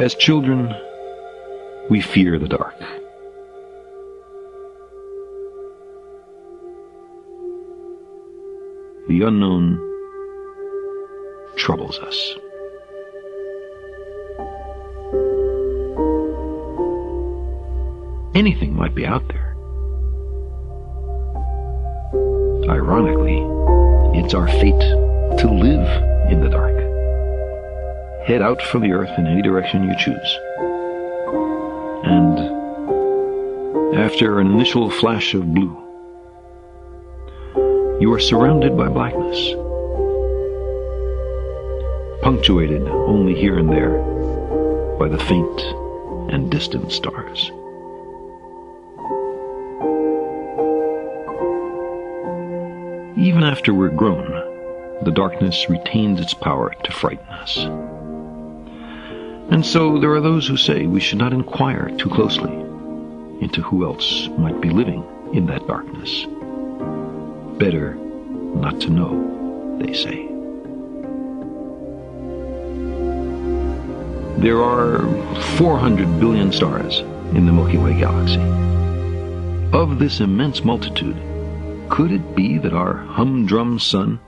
As children, we fear the dark. The unknown troubles us. Anything might be out there. Ironically, it's our fate to live in the dark. Head out from the earth in any direction you choose. And after an initial flash of blue, you are surrounded by blackness, punctuated only here and there by the faint and distant stars. Even after we're grown, the darkness retains its power to frighten us. And so there are those who say we should not inquire too closely into who else might be living in that darkness. Better not to know, they say. There are 400 billion stars in the Milky Way galaxy. Of this immense multitude, could it be that our humdrum sun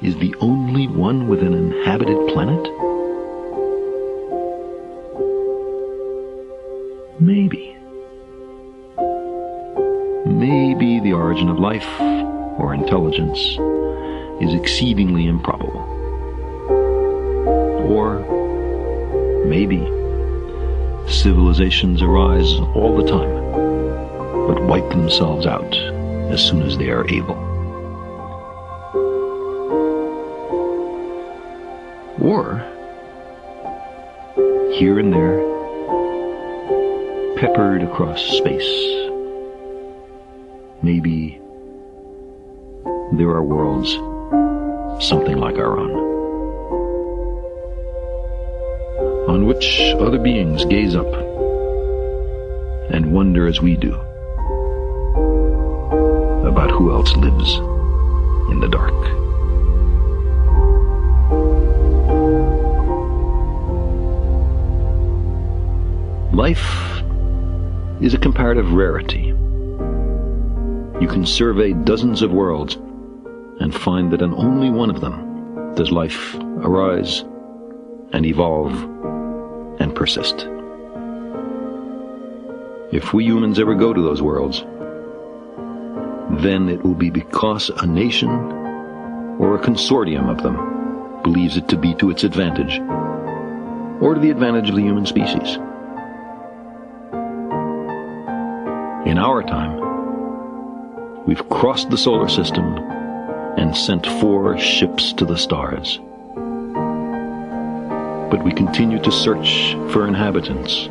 is the only one with an inhabited planet? Maybe. Maybe the origin of life or intelligence is exceedingly improbable. Or maybe civilizations arise all the time but wipe themselves out as soon as they are able. Or, here and there, peppered across space, maybe there are worlds something like our own, on which other beings gaze up and wonder as we do about who else lives in the dark. Is a comparative rarity. You can survey dozens of worlds and find that in only one of them does life arise and evolve and persist. If we humans ever go to those worlds, then it will be because a nation or a consortium of them believes it to be to its advantage or to the advantage of the human species. In our time, we've crossed the solar system and sent four ships to the stars. But we continue to search for inhabitants.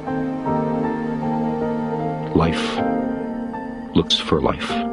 Life looks for life.